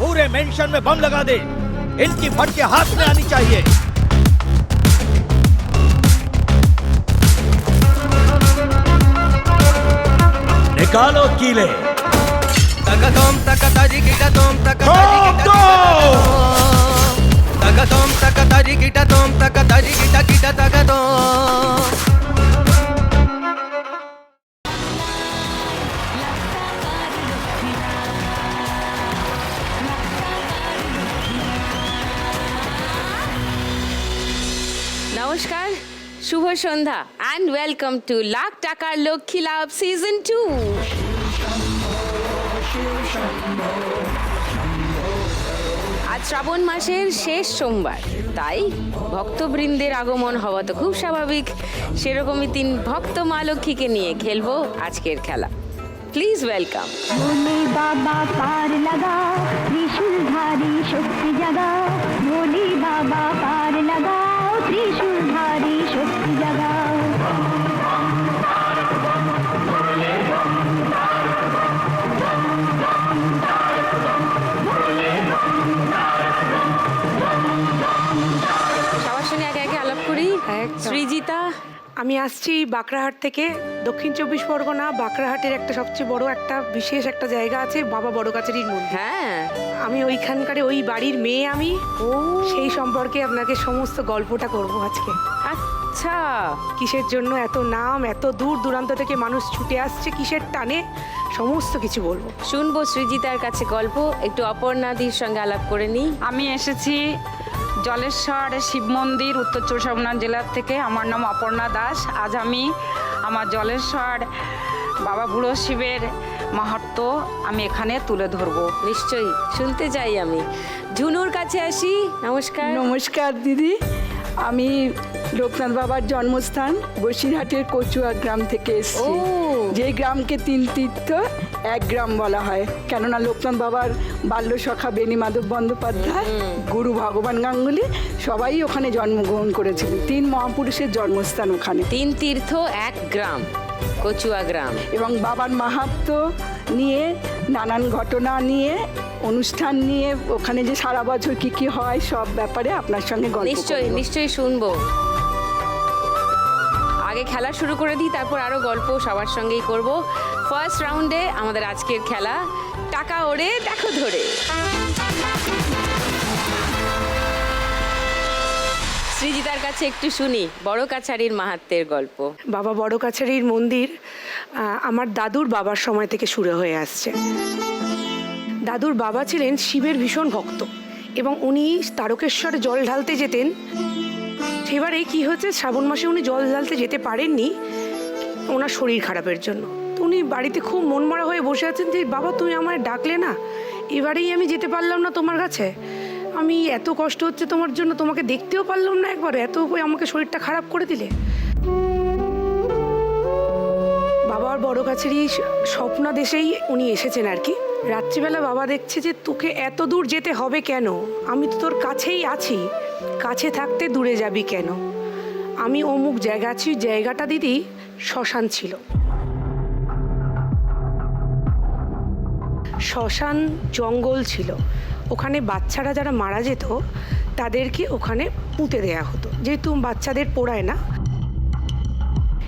पूरे मेंशन में बम लगा दे। इनकी फटके हाथ में आनी चाहिए। निकालो कीले। तकतोम तकताजी गिटतोम तकताजी गिटतोम तकतोम तकताजी गिटतोम तकताजी गिटा गिटा तकतोम নমস্কার, শুভ সন্ধ্যা অ্যান্ড ওয়েলকাম টু লাখ টাকার লক্ষ্মী লাভ সিজন টু আজ শ্রাবণ মাসের শেষ সোমবার, তাই ভক্তবৃন্দের আগমন হওয়া তো খুব স্বাভাবিক। সেরকমই তিন ভক্ত মা লক্ষ্মীকে নিয়ে খেলব আজকের খেলা। প্লিজ ওয়েলকাম বাবা পার লাগা, ত্রিশূলধারী শক্তি জাগা। বাবা পার লাগা সবার আলাপ করি। সৃজিতা। আমি আসছি বাঁকড়াহাট থেকে। দক্ষিণ চব্বিশ পরগনা বাঁকড়াহাটের একটা সবচেয়ে বড় একটা বিশেষ একটা জায়গা আছে বাবা বড় কাচারির মধ্যে হ্যাঁ। আমি ওইখানকার ওই বাড়ির মেয়ে আমি। ও। সেই সম্পর্কে আপনাকে সমস্ত গল্পটা করব আজকে। আচ্ছা। কিসের জন্য এত নাম এত দূর দূরান্ত থেকে মানুষ ছুটে আসছে কিসের টানে? সমস্ত কিছু বলব। শুনব সৃজিতার কাছে গল্প একটু অপর্ণাদির সঙ্গে আলাপ করে নিই। আমি এসেছি জলেশ্বর শিব মন্দির উত্তর চব্বিশ পরগনা জেলার থেকে। আমার নাম অপর্ণা দাস। আজ আমি আমার জলেশ্বর বাবা বুড়ো শিবের মাহাত্ম আমি এখানে তুলে ধরবো। নিশ্চয়ই শুনতে চাই আমি। ঝুনুর কাছে আসি নমস্কার। নমস্কার দিদি। আমি লোকনাথ বাবার জন্মস্থান বসিরহাটের কচুয়া গ্রাম থেকে এসেছি। যে গ্রামকে তিন তীর্থ এক গ্রাম বলা হয়। কেননা লোকনাথ বাবার বাল্য সখা বেণী মাধব বন্দ্যোপাধ্যায় গুরু ভগবান গাঙ্গুলি সবাই ওখানে জন্মগ্রহণ করেছিলেন তিন মহাপুরুষের জন্মস্থান ওখানে। তিন তীর্থ এক গ্রাম। কচুয়া গ্রাম এবং বাবার মাহাত্ম নিয়ে নানান ঘটনা নিয়ে অনুষ্ঠান নিয়ে ওখানে যে সারা বছর কি কি হয় সব ব্যাপারে আপনার সঙ্গে নিশ্চয়ই নিশ্চয়ই শুনব। আগে খেলা শুরু করে দিই তারপর আরও গল্প সবার সঙ্গেই করব। ফার্স্ট রাউন্ডে আমাদের আজকের খেলা টাকা ওড়ে দেখো ধরে। সৃজিতার কাছে একটু শুনি, বড় কাছারির মাহাত্মের গল্প। বাবা বড় কাছারির মন্দির আমার দাদুর বাবার সময় থেকে শুরু হয়ে আসছে। দাদুর বাবা ছিলেন শিবের ভীষণ ভক্ত এবং উনি তারকেশ্বরে জল ঢালতে যেতেন। সেবারে কি হচ্ছে শ্রাবণ মাসে উনি জল ঢালতে যেতে পারেননি, ওনার শরীর খারাপের জন্য। উনি বাড়িতে খুব মনমরা হয়ে বসে আছেন যে, বাবা, তুমি আমায় ডাকলে না? এবারেই আমি যেতে পারলাম না তোমার কাছে? আমি এত কষ্ট হচ্ছে তোমার জন্য, তোমাকে দেখতেও পারলাম না একবার। এত আমাকে শরীরটা খারাপ করে দিলে। বাবার বড় কাছেরই স্বপ্নাদেশেই উনি এসেছেন আর কি। রাত্রিবেলা বাবা দেখছে যে তোকে এত দূর যেতে হবে কেন? আমি তো তোর কাছেই আছি। কাছে থাকতে দূরে যাবি কেন? আমি অমুক জায়গা আছি, জায়গাটা দিদি শ্মশান ছিল। শ্মশান জঙ্গল ছিল। ওখানে বাচ্চারা যারা মারা যেত, তাদেরকে ওখানে পুঁতে দেয়া হতো। যেহেতু বাচ্চাদের পোড়ায় না।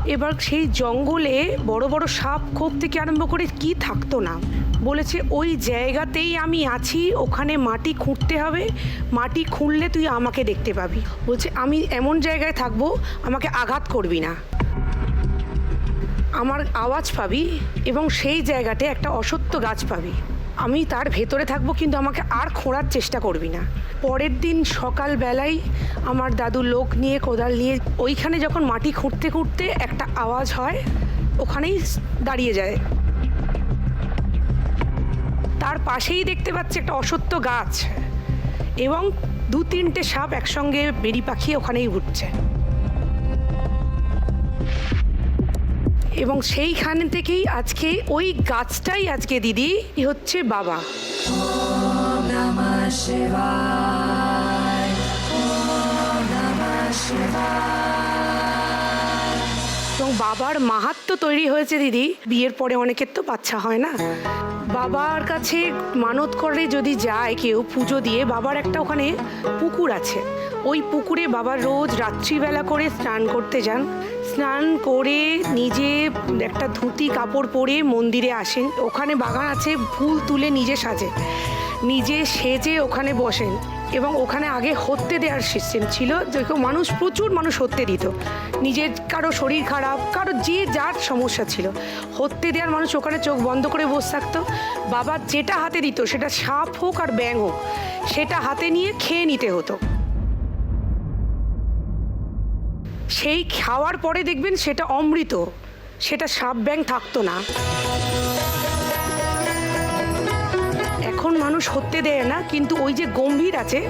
এবার সেই জঙ্গলে বড় বড় সাপ খোপ থেকে আরম্ভ করে কি থাকতো না বলেছে, ওই জায়গাতেই আমি আছি, ওখানে মাটি খুঁড়তে হবে। মাটি খুঁড়লে তুই আমাকে দেখতে পাবি। বলছে, আমি এমন জায়গায় থাকব, আমাকে আঘাত করবি না। আমার আওয়াজ পাবি এবং সেই জায়গাতে একটা অসত্য গাছ পাবি। আমি তার ভেতরে থাকব, কিন্তু আমাকে আর খোঁড়ার চেষ্টা করবি না। পরের দিন সকালবেলায় আমার দাদু লোক নিয়ে কোদাল নিয়ে, ওইখানে যখন মাটি খুঁড়তে খুঁড়তে একটা আওয়াজ হয়, ওখানেই দাঁড়িয়ে যায়। তার পাশেই দেখতে পাচ্ছে একটা অসত্য গাছ, এবং দু তিনটে সাপ একসঙ্গে বেরি পাখি ওখানেই ঘুরছে। এবং সেইখান থেকেই আজকে ওই গাছটাই আজকে দিদি হচ্ছে বাবা। এবং বাবার মাহাত্ম তৈরি হয়েছে দিদি বিয়ের পরে অনেকের তো বাচ্চা হয় না। বাবার কাছে মানত করে যদি যায় কেউ পুজো দিয়ে বাবার একটা ওখানে পুকুর আছে। ওই পুকুরে বাবা রোজ রাত্রিবেলা করে স্নান করতে যান। স্নান করে নিজে একটা ধুতি কাপড় পরে মন্দিরে আসেন। ওখানে বাগান আছে, ফুল তুলে নিজে সাজে। নিজে সেজে ওখানে বসেন এবং ওখানে আগে হত্যে দেওয়ার সিস্টেম ছিল যেরকম মানুষ, প্রচুর মানুষ হত্যে দিত। নিজের, কারও শরীর খারাপ, কারও যে যার সমস্যা ছিল। হত্যে দেওয়ার মানুষ ওখানে চোখ বন্ধ করে বসে থাকতো। বাবা যেটা হাতে দিত সেটা সাপ হোক আর ব্যাং হোক, সেটা হাতে নিয়ে খেয়ে নিতে হতো। সেই খাওয়ার পরে দেখবেন সেটা অমৃত সেটা সাপ ব্যাং থাকতো না। এখন মানুষ হতে দেয় না কিন্তু ওই যে গম্ভীর আছে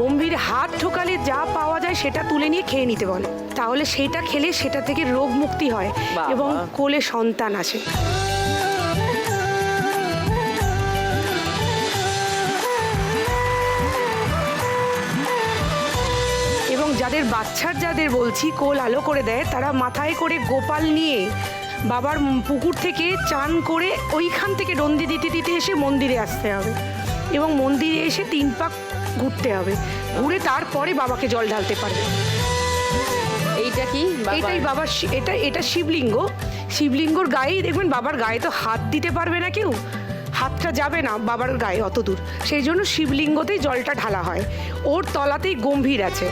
গম্ভীর হাত ঠোকালে যা পাওয়া যায় সেটা তুলে নিয়ে খেয়ে নিতে বলে। তাহলে সেটা খেলে সেটা থেকে রোগ মুক্তি হয় এবং কোলে সন্তান আসে। যাদের বাচ্চার যাদের বলছি কোল আলো করে দেয় তারা মাথায় করে গোপাল নিয়ে বাবার পুকুর থেকে চান করে ওইখান থেকে রন্দি দিতে দিতে এসে মন্দিরে আসতে হবে। এবং মন্দিরে এসে তিন পাক ঘুরতে হবে। ঘুরে তারপরে বাবাকে জল ঢালতে পারবে। এইটা কি? এটাই বাবার এটা এটা শিবলিঙ্গ। শিবলিঙ্গর গায়েই দেখবেন বাবার গায়ে তো হাত দিতে পারবে না কেউ। হাতটা যাবে না বাবার গায়ে অত দূর। সেই জন্য শিবলিঙ্গতেই জলটা ঢালা হয়। ওর তলাতেই গম্ভীর আছে।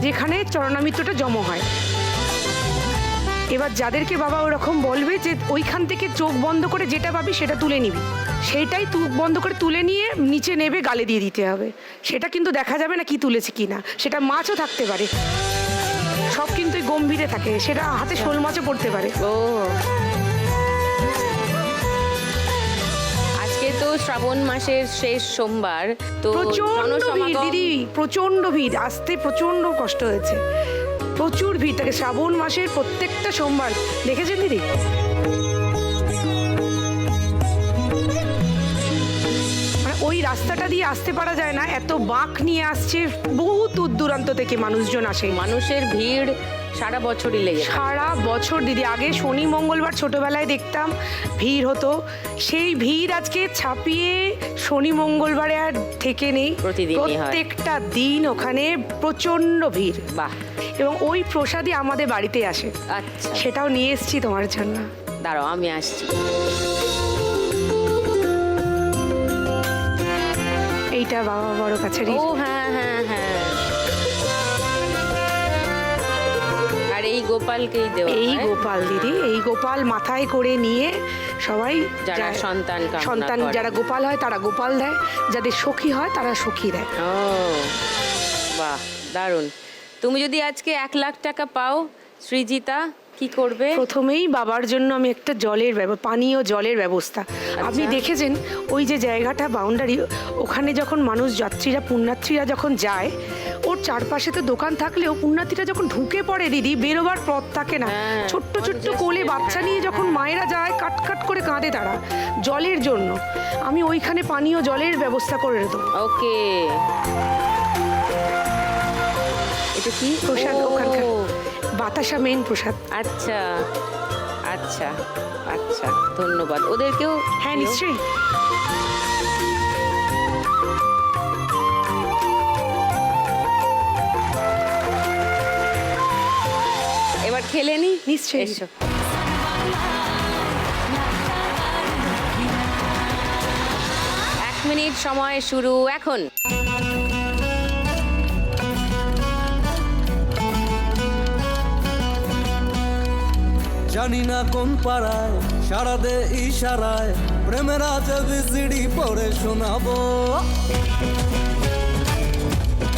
যেখানে চরণামিত্রটা জমা হয়। এবার যাদেরকে বাবা ওরকম বলবে যে ওইখান থেকে চোখ বন্ধ করে যেটা পাবি সেটা তুলে নিবি। সেইটাই চোখ বন্ধ করে তুলে নিয়ে নিচে নেবে গালে দিয়ে দিতে হবে। সেটা কিন্তু দেখা যাবে না কি তুলেছে কি না। সেটা মাছও থাকতে পারে। সব কিন্তু গম্ভীরে থাকে। সেটা হাতে শোল মাছও পড়তে পারে। ও। শ্রাবণ মাসের শেষ সোমবার তো প্রচণ্ড ভিড় দিদি প্রচণ্ড ভিড় আসতে প্রচণ্ড কষ্ট হয়েছে। প্রচুর ভিড় থাকে শ্রাবণ মাসের প্রত্যেকটা সোমবার। দেখেছেন দিদি? মানে ওই রাস্তাটা দিয়ে আসতে পারা যায় না এত বাঁক নিয়ে আসছে বহু দূর দূরান্ত থেকে মানুষজন আসে। মানুষের ভিড় সারা বছরই লেগে সারা বছর দিদি আগে শনি মঙ্গলবার ছোটবেলায় দেখতাম ভিড় হতো। সেই ভিড় আজকে ছাপিয়ে শনি মঙ্গলবারে আর থেকে নেই। প্রত্যেকটা দিন ওখানে প্রচণ্ড ভিড়। বাহ। এবং ওই প্রসাদই আমাদের বাড়িতে আসে। আচ্ছা। সেটাও নিয়ে এসেছি তোমার জন্য। দাঁড়াও আমি আসছি। এইটা বাবা বড় কাছে ও হ্যাঁ হ্যাঁ। গোপালকেই দেওয়া এই গোপাল দিদি এই গোপাল মাথায় করে নিয়ে সবাই যারা সন্তান সন্তান যারা গোপাল হয় তারা গোপাল দেয়। যাদের সখী হয় তারা সখী দেয়। ও বাহ দারুণ। তুমি যদি আজকে এক লাখ টাকা পাও সৃজিতা কি করবে? প্রথমেই বাবার জন্য আমি একটা জলের ব্যব- পানীয় জলের ব্যবস্থা। আপনি দেখেছেন ওই যে জায়গাটা বাউন্ডারি ওখানে যখন মানুষ যাত্রীরা পুণ্যার্থীরা যখন যায় চারপাশে তো দোকান থাকলেও পুণ্যার্থীরা যখন ঢুকে পড়ে দিদি বেরোবার পথ থাকে না। হ্যাঁ, ছোট্ট ছোট্ট কোলে বাচ্চা নিয়ে যখন মায়েরা যায় কাট কাট করে কাঁদে তারা জলের জন্য। আমি ওইখানে পানীয় জলের ব্যবস্থা করে দেবো। ওকে। এটা কি? প্রসাদ ওখানকার। বাতাসা মেন প্রসাদ। আচ্ছা আচ্ছা আচ্ছা ধন্যবাদ। ওদেরকেও হ্যাঁ। নিশ্চয়ই। খেলে নি নিশ্চয়ই। এসো এক মিনিট সময় শুরু এখন জানি না কোন পাড়ায় সারা দে ইশারায় প্রেমের আজ বিজিডি পড়ে শোনাবো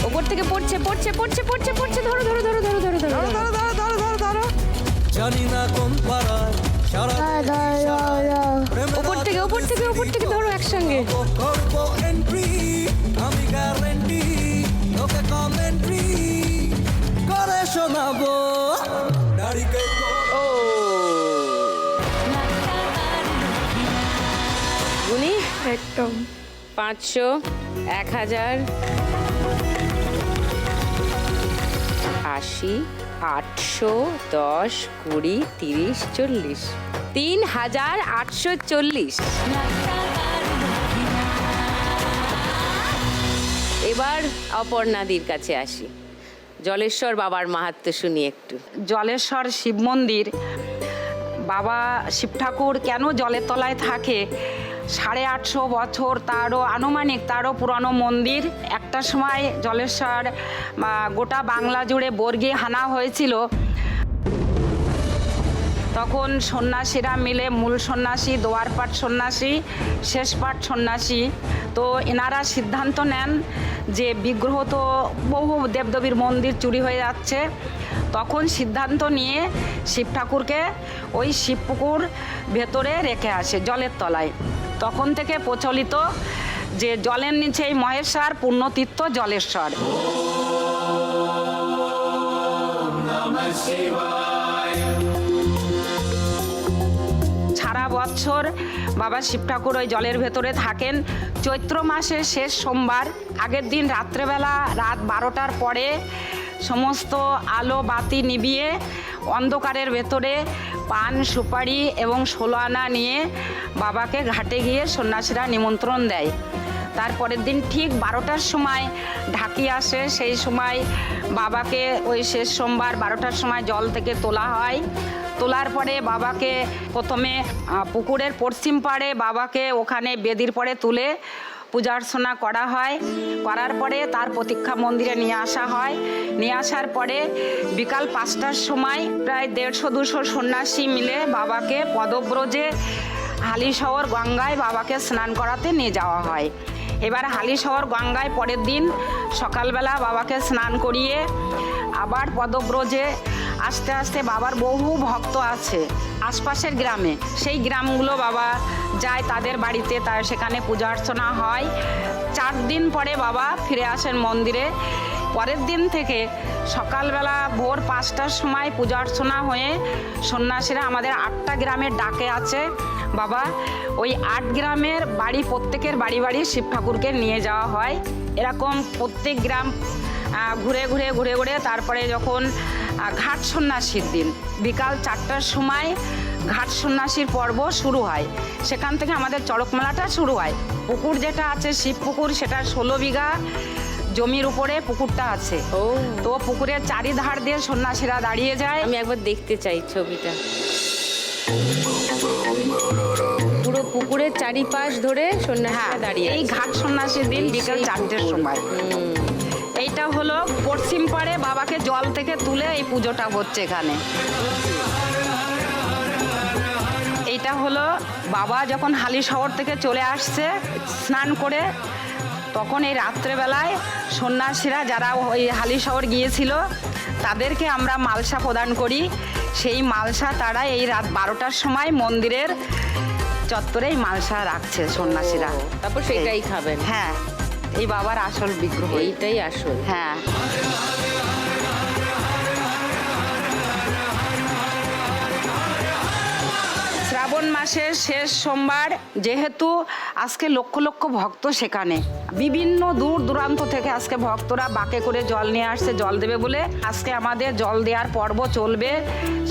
ওপর থেকে পড়ছে পড়ছে পড়ছে পড়ছে পড়ছে ধরো ধরো ধরো ধরো ধরো ধরো ধরো জানি না কোন পাড়ায় সারা ওপর থেকে ওপর থেকে ওপর থেকে ধরো একসঙ্গে। করব এন্ট্রি আমি গ্যারেন্টি তোকে কমেন্ট্রি করে শোনাবো। দাড়িকে ও। গুনি একদম পাঁচশো এক হাজার আশি আটশো দশ, কুড়ি, তিরিশ, চল্লিশ। তিন হাজার আটশো চল্লিশ। এবার অপর্ণাদির কাছে আসি। জলেশ্বর বাবার মাহাত্ম শুনি একটু। জলেশ্বর শিব মন্দির। বাবা শিব ঠাকুর কেন জলের তলায় থাকে? সাড়ে আটশো বছর তারও আনুমানিক, তারও পুরানো মন্দির। একটা সময় জলেশ্বর গোটা বাংলা জুড়ে বর্গে হানা হয়েছিল। তখন সন্ন্যাসীরা মিলে মূল সন্ন্যাসী দোয়ারপাট সন্ন্যাসী শেষপাট সন্ন্যাসী। তো এনারা সিদ্ধান্ত নেন যে বিগ্রহ তো বহু দেবদেবীর মন্দির চুরি হয়ে যাচ্ছে। তখন সিদ্ধান্ত নিয়ে শিব ঠাকুরকে ওই শিবপুকুর ভেতরে রেখে আসে, জলের তলায়। তখন থেকে প্রচলিত যে জলের নিচেই মহেশ্বর পুণ্যতীর্থ জলেশ্বর। সারা বছর বাবা শিব ঠাকুর ওই জলের ভেতরে থাকেন। চৈত্র মাসের শেষ সোমবার, আগের দিন রাত্রেবেলা রাত বারোটার পরে সমস্ত আলো বাতি নিবিয়ে অন্ধকারের ভেতরে পান, সুপারি এবং ষোলো আনা নিয়ে বাবাকে ঘাটে গিয়ে সন্ন্যাসীরা নিমন্ত্রণ দেয়। তারপরের দিন ঠিক বারোটার সময় ঢাকি আসে। সেই সময় বাবাকে ওই শেষ সোমবার বারোটার সময় জল থেকে তোলা হয়। তোলার পরে বাবাকে প্রথমে পুকুরের পশ্চিম পাড়ে বাবাকে ওখানে বেদির পরে তুলে পূজা অর্চনা করা হয়। করার পরে তার প্রতীক্ষা মন্দিরে নিয়ে আসা হয়। নিয়ে আসার পরে বিকাল পাঁচটার সময় প্রায় দেড়শো, দুশো সন্ন্যাসী মিলে বাবাকে পদব্রজে হালিশহর গঙ্গায় বাবাকে স্নান করাতে নিয়ে যাওয়া হয়। এবার হালিশহর গঙ্গায় পরের দিন সকালবেলা বাবাকে স্নান করিয়ে আবার পদব্রজে আস্তে আস্তে বাবার বহু ভক্ত আছে আশপাশের গ্রামে। সেই গ্রামগুলো বাবা যায় তাদের বাড়িতে, তার সেখানে পূজা অর্চনা হয়। চার দিন পরে বাবা ফিরে আসেন মন্দিরে। পরের দিন থেকে সকালবেলা ভোর পাঁচটার সময় পূজা অর্চনা হয়ে সন্ন্যাসীরা আমাদের আটটা গ্রামের ডাকে আছে, বাবা, ওই আট গ্রামের বাড়ি প্রত্যেকের বাড়ি বাড়ি শিব ঠাকুরকে নিয়ে যাওয়া হয়। এরকম প্রত্যেক গ্রাম ঘুরে ঘুরে ঘুরে ঘুরে তারপরে যখন ঘাট সন্ন্যাসীর দিন, বিকাল চারটার সময় ঘাট সন্ন্যাসীর পর্ব শুরু হয়। সেখান থেকে আমাদের চড়কমেলাটা শুরু হয়। পুকুর যেটা আছে শিব পুকুর, সেটা ষোলো বিঘা। জমির উপরে পুকুরটা আছে। ও। তো পুকুরের চারিধার দিয়ে সন্ন্যাসীরা দাঁড়িয়ে যায়। আমি একবার দেখতে চাই ছবিটা। পুরো পুকুরের চারিপাশ ধরে সন্ন্যাসীরা হ্যাঁ দাঁড়িয়ে এই ঘাট সন্ন্যাসীর দিন বিকেল চারটের সময়। এইটা হলো পশ্চিম পাড়ে বাবাকে জল থেকে তুলে এই পুজোটা হচ্ছে এখানে। এইটা হলো বাবা যখন হালি শহর থেকে চলে আসছে স্নান করে তখন এই রাত্রেবেলায় সন্ন্যাসীরা যারা ওই হালি শহর গিয়েছিল তাদেরকে আমরা মালসা প্রদান করি। সেই মালসা তারা এই রাত বারোটার সময় মন্দিরের চত্বরেই মালসা রাখছে সন্ন্যাসীরা। তারপর সেটাই খাবেন। হ্যাঁ এই বাবার আসল বিগ্রহ। এইটাই আসল। হ্যাঁ। শ্রাবণ মাসের শেষ সোমবার যেহেতু আজকে লক্ষ লক্ষ ভক্ত সেখানে। বিভিন্ন দূর দূরান্ত থেকে আজকে ভক্তরা বাকে করে জল নিয়ে আসছে জল দেবে বলে। আজকে আমাদের জল দেওয়ার পর্ব চলবে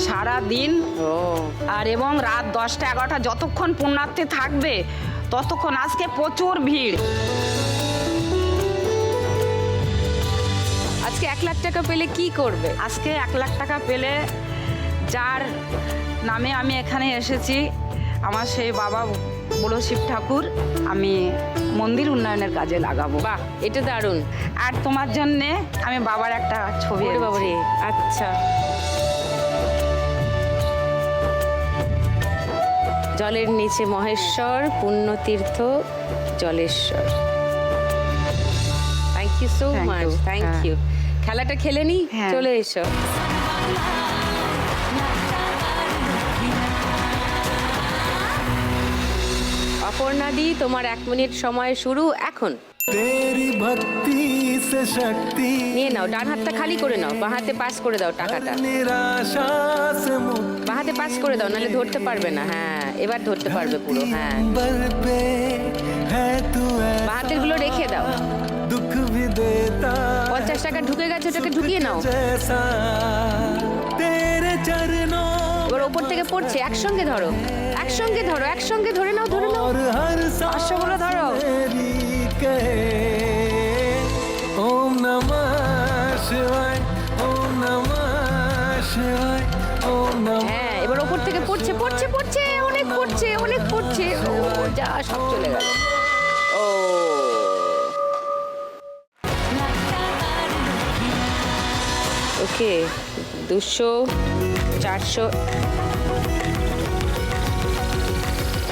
সারা দিন আর এবং রাত দশটা এগারোটা যতক্ষণ পুণ্যার্থী থাকবে ততক্ষণ আজকে প্রচুর ভিড়। আজকে এক লাখ টাকা পেলে কি করবে? আজকে এক লাখ টাকা পেলে যার নামে আমি এখানে এসেছি আমার সেই বাবা বুড়ো শিব ঠাকুর আমি মন্দির উন্নয়নের কাজে লাগাবো। বাহ এটা দারুণ। আর তোমার জন্যে আমি বাবার একটা ছবি। বাবারে আচ্ছা। জলের নিচে Maheshwar পুণ্যতীর্থ Jaleshwar. Thank you so much thank. You খেলাটা খেলে নি? হ্যাঁ। চলে এসো। অপর্ণাদি তোমার এক মিনিট সময় শুরু এখন। তেরি ভক্তি সে শক্তি। নিয়ে নাও ডান হাতটা খালি করে নাও বাঁ হাতে পাস করে দাও টাকাটা। বাঁ হাতে পাস করে দাও নাহলে ধরতে পারবে না হ্যাঁ এবার ধরতে পারবে পুরো হ্যাঁ। বাঁ হাতেরগুলো রেখে দাও। পঞ্চাশ টাকা ঢুকে গেছে ওটাকে ঢুকিয়ে নাও। এবার ওপর থেকে পড়ছে একসঙ্গে ধরো। একসঙ্গে ধরো একসঙ্গে ধরে নাও ধরে নাও। পাঁচশোগুলো ধরো। ওম নমঃ শিবায় ওম নমঃ শিবায় ওম হ্যাঁ এবার ওপর থেকে পড়ছে পড়ছে পড়ছে অনেক পড়ছে অনেক পড়ছে। যা সব চলে গেল। ও। ওকে দুশো চারশো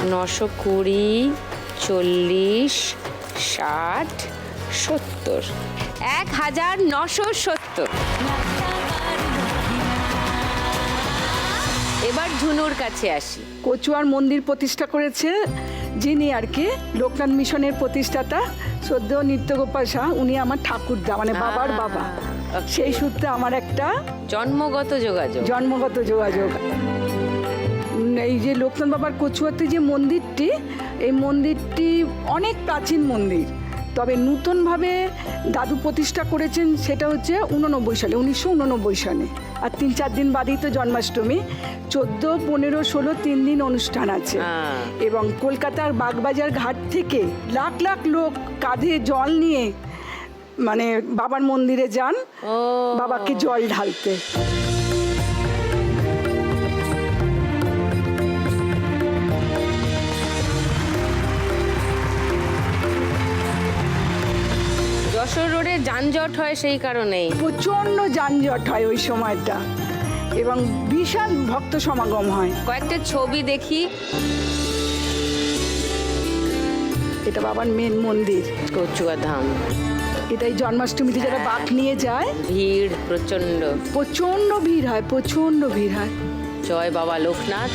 নশো কুড়ি চল্লিশ ষাট সত্তর। এক হাজার নশো সত্তর। এবার ঝুনুর কাছে আসি। কচুয়ার মন্দির প্রতিষ্ঠা করেছে যিনি আর কি লোকনাথ মিশনের প্রতিষ্ঠাতা সদ্য নিত্যগোপাল শাহ উনি আমার ঠাকুরদা মানে বাবার বাবা। সেই সূত্রে আমার একটা জন্মগত যোগাযোগ। জন্মগত যোগাযোগ। এই যে লোকনাথ বাবার কচুয়াতে যে মন্দিরটি এই মন্দিরটি অনেক প্রাচীন মন্দির। তবে নূতনভাবে দাদু প্রতিষ্ঠা করেছেন সেটা হচ্ছে উননব্বই সালে উনিশশো উননব্বই সালে। আর তিন চার দিন বাদেই তো জন্মাষ্টমী। চোদ্দ পনেরো ষোলো তিন দিন অনুষ্ঠান আছে। হ্যাঁ। এবং কলকাতার বাগবাজার ঘাট থেকে লাখ লাখ লোক কাঁধে জল নিয়ে মানে বাবার মন্দিরে যান। বাবাকে জল ঢালতে। যশোর রোডে যানজট হয় সেই কারণেই। প্রচণ্ড যানজট হয় ওই সময়টা এবং বিশাল ভক্ত সমাগম হয়। কয়েকটা ছবি দেখি। এটা বাবার মেন মন্দির। কচুয়া ধাম এটাই জন্মাষ্টমীতে যারা বাঘ নিয়ে যায়। ভিড় প্রচণ্ড প্রচণ্ড ভিড় হয় প্রচণ্ড ভিড় হয়। জয় বাবা লোকনাথ।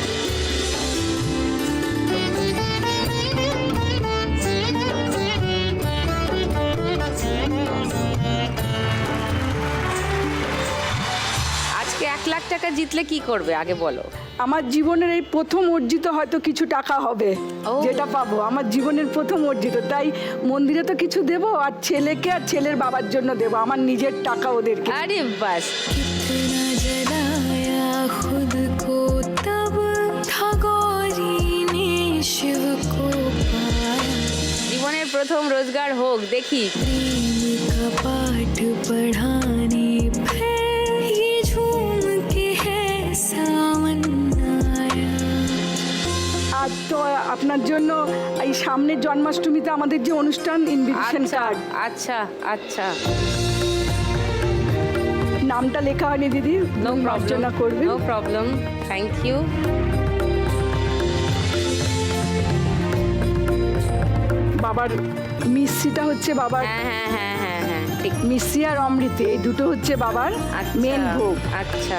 লাখ টাকা জিতলে কি করবে? আগে বলো। আমার জীবনের এই প্রথম অর্জিত হয়তো কিছু টাকা হবে যেটা পাবো। আমার জীবনের প্রথম অর্জিত। তাই মন্দিরে তো কিছু দেব আর ছেলেকে আর ছেলের বাবার জন্য দেব। আমার নিজের টাকা ওদেরকে। আরে বাস। জীবনের প্রথম রোজগার হোক দেখি। পাঠ পড়া আর তো আপনার জন্য এই সামনের জন্মাষ্টমীতে আমাদের যে অনুষ্ঠান ইনভিটেশন আচ্ছা কার্ড আচ্ছা আচ্ছা। নামটা লেখা হয়নি দিদি নো প্রবলেম মার্জনা করবেন। নো প্রবলেম থ্যাংক ইউ বাবার মিষ্টিটা হচ্ছে বাবার হ্যাঁ হ্যাঁ হ্যাঁ হ্যাঁ হ্যাঁ ঠিক। মিষ্টি আর অমৃতে এই দুটো হচ্ছে বাবার আচ্ছা মেন ভোগ। আচ্ছা।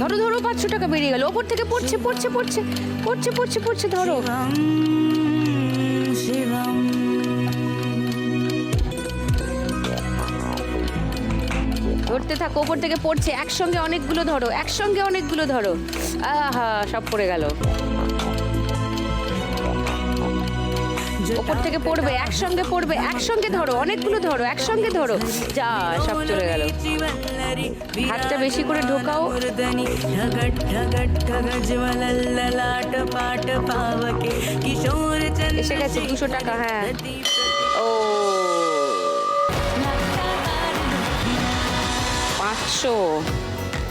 ধরো ধরো পাঁচশো টাকা বেরিয়ে গেল। ওপর থেকে পড়ছে পড়ছে পড়ছে পড়ছে পড়ছে পড়ছে ধরো। ধরতে থাকো ওপর থেকে পড়ছে। একসঙ্গে অনেকগুলো ধরো একসঙ্গে অনেকগুলো ধরো। আহা সব পড়ে গেল। ওপর থেকে পড়বে, একসঙ্গে পড়বে, একসঙ্গে ধরো, অনেকগুলো ধরো, একসঙ্গে ধরো। যা, সব চলে গেল। হাতটা বেশি করে ঢোকাও। এসে গেছে দুশো টাকা হ্যাঁ। ও। পাঁচশো।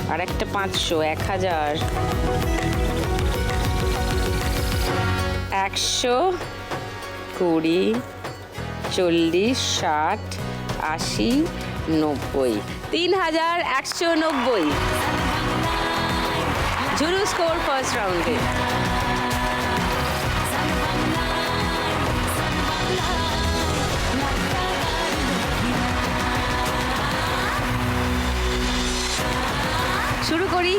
আর একটা পাঁচশো, এক হাজার। একশো। কুড়ি, চল্লিশ, ষাট, আশি, নব্বই। তিন হাজার একশো নব্বই। ঝুরু স্কোর ফার্স্ট রাউন্ডে। শুরু করি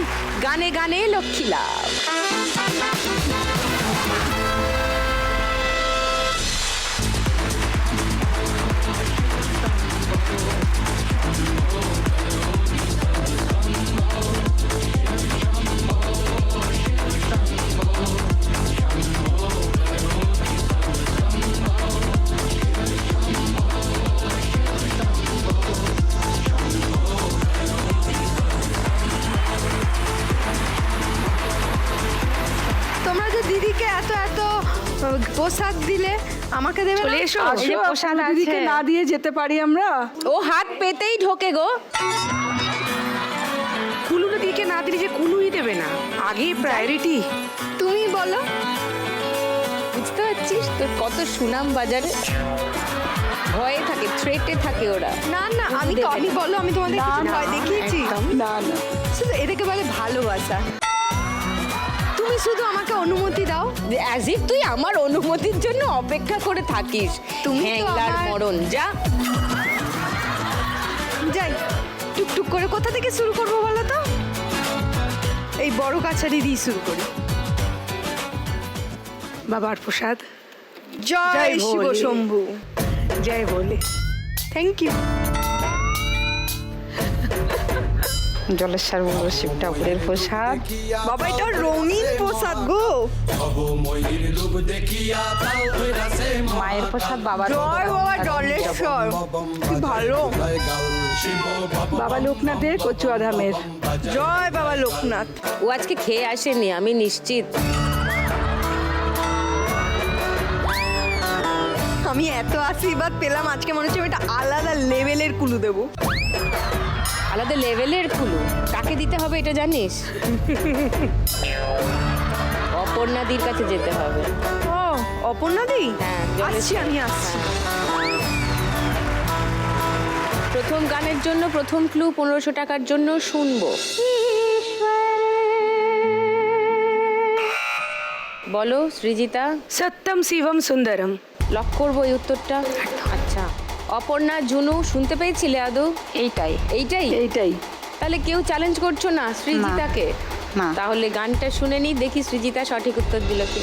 গানে গানে লক্ষ্মী লাভ। প্রসাদ দিলে আমাকে দেবে চলে? এসো। আসো, প্রসাদ দিদিকে। না দিয়ে যেতে পারি আমরা? ও হাত পেতেই ঢোকে গো। কুলুটা দিকে না দিলে যে কুলুই দেবে না? আগে প্রায়োরিটি তুমি বলো। বুঝতে পারছিস? তোর কত সুনাম বাজারে। ভয়ে থাকে থ্রেটে থাকে ওরা। না না আমি তো আমি বলো আমি তোমাদের কিছু ভয় দেখিয়েছি। না না। শুধু এটাকে বলে ভালোবাসা। তুমি শুধু আমাকে অনুমতি দাও? অ্যাজ ইফ তুই আমার অনুমতির জন্য অপেক্ষা করে থাকিস। তুমি হ্যাংলার মরণ যা। যাই টুকটুক করে কোথা থেকে শুরু করব বলো তো? এই বড় কাছারি দিয়ে শুরু করি। বাবার প্রসাদ জয় জয় শিব শম্ভু জয় বলে থ্যাংক ইউ জলেশ্বর বলব শিব ঠাকুরের প্রসাদ। বাবা এটা রঙিন প্রসাদ গো। মায়ের প্রসাদ বাবার জয় বাবা জলেশ্বর কি ভালো। বাবা লোকনাথের কচুয়াধামের। জয় বাবা লোকনাথ। ও আজকে খেয়ে আসেনি আমি নিশ্চিত। আমি এত আশীর্বাদ পেলাম আজকে মনে হচ্ছে আমি একটা আলাদা লেভেলের কুলু দেবো। আলাদা লেভেলের কুলু কাকে দিতে হবে এটা জানিস? অপর্ণাদির কাছে যেতে হবে। ও অপর্ণা দি হ্যাঁ। আসছি আমি আসছি। প্রথম গানের জন্য প্রথম ক্লু পনেরোশো টাকার জন্য শুনব। বলো সৃজিতা। সত্যম শিবম সুন্দরম। লক করব এই উত্তরটা? আচ্ছা অপর্ণা জুনু শুনতে পেয়েছিলে আদৌ? এইটাই। এইটাই? এইটাই। তাহলে কেউ চ্যালেঞ্জ করছ না সৃজিতাকে? না। তাহলে গানটা শুনে নি দেখি সৃজিতা সঠিক উত্তর দিল কি